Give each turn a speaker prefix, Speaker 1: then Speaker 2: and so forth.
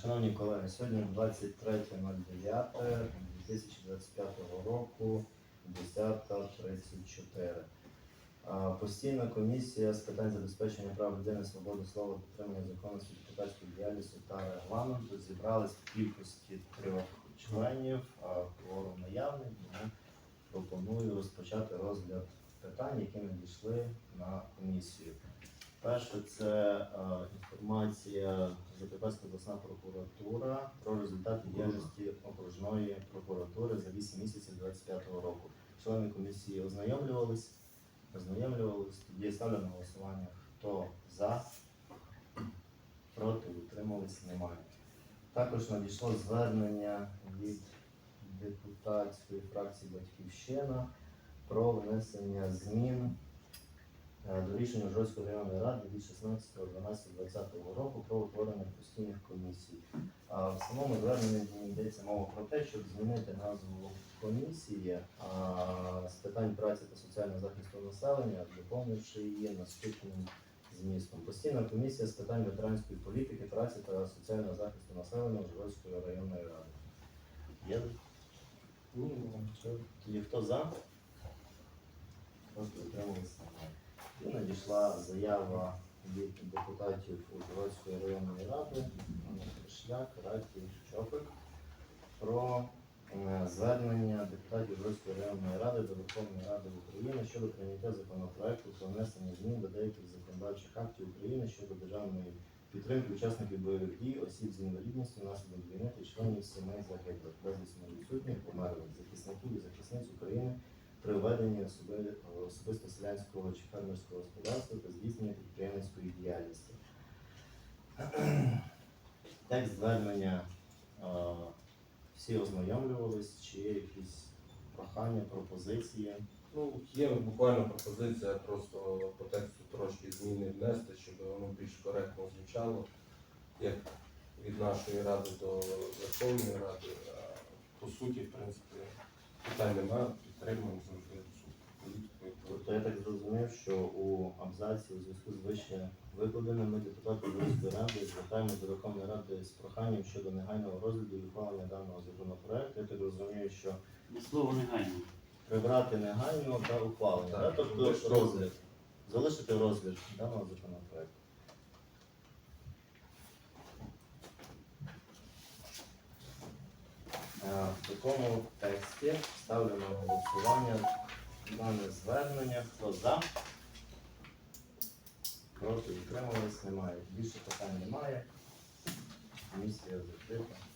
Speaker 1: Шановні колеги, сьогодні 23.09.2025 року, 10.34. Е, Постійна комісія з питань забезпечення прав людини, свободи слова, підтримання законності, депутатської діяльності та регламенту зібрались в кількості трьох членів, а кворум наявний, тому пропоную розпочати розгляд питань, які надійшли на комісію. Перше це е, інформація Закарпатська обласна прокуратура про результати діяльності окружної прокуратури за 8 місяців 2025 року. Члени комісії ознайомлювались, ознайомлювались. Тоді ставлю на голосування. Хто за, проти, утримались, немає. Також надійшло звернення від депутатської фракції Батьківщина про внесення змін до рішення Жорської районної ради від 16.12.2020 року про утворення постійних комісій. А в самому зверненні йдеться мова про те, щоб змінити назву комісії з питань праці та соціального захисту населення, доповнивши її наступним змістом. Постійна комісія з питань ветеранської політики, праці та соціального захисту населення Жорської районної ради. Є? Тоді хто за? Просто утрималися надійшла заява від депутатів Ужгородської районної ради Шлях, Раті, Чопик про е, звернення депутатів Ужгородської районної ради до Верховної Ради України щодо прийняття законопроекту про внесення змін до деяких законодавчих актів України щодо державної підтримки учасників бойових дій, осіб з інвалідністю внаслідок війни та членів сімей загиблих, безвісно відсутніх, померлих, захисників і захисниць України при веденні особисто селянського чи фермерського господарства та здійснення підприємницької діяльності. Текст звернення всі ознайомлювались, чи є якісь прохання, пропозиції.
Speaker 2: Ну, є буквально пропозиція просто по тексту трошки зміни внести, щоб воно більш коректно звучало, як від нашої ради до Верховної Ради. По суті, в принципі, питань немає, підтримуємо завжди політику.
Speaker 1: Тобто я так зрозумів, що у абзаці у зв'язку з вище викладеним ми депутати Верховної ради звертаємося до Верховної Ради з проханням щодо негайного розгляду і ухвалення даного законопроекту. Я так розумію, що
Speaker 3: Слово негайно.
Speaker 1: прибрати негайно та ухвалення.
Speaker 2: Так,
Speaker 1: да? Тобто розгляд. Залишити розгляд даного законопроекту. Е, В такому тексті ставлю на голосування дане звернення. Хто за? Проти утримались немає. Більше питань немає. Комісія закрита.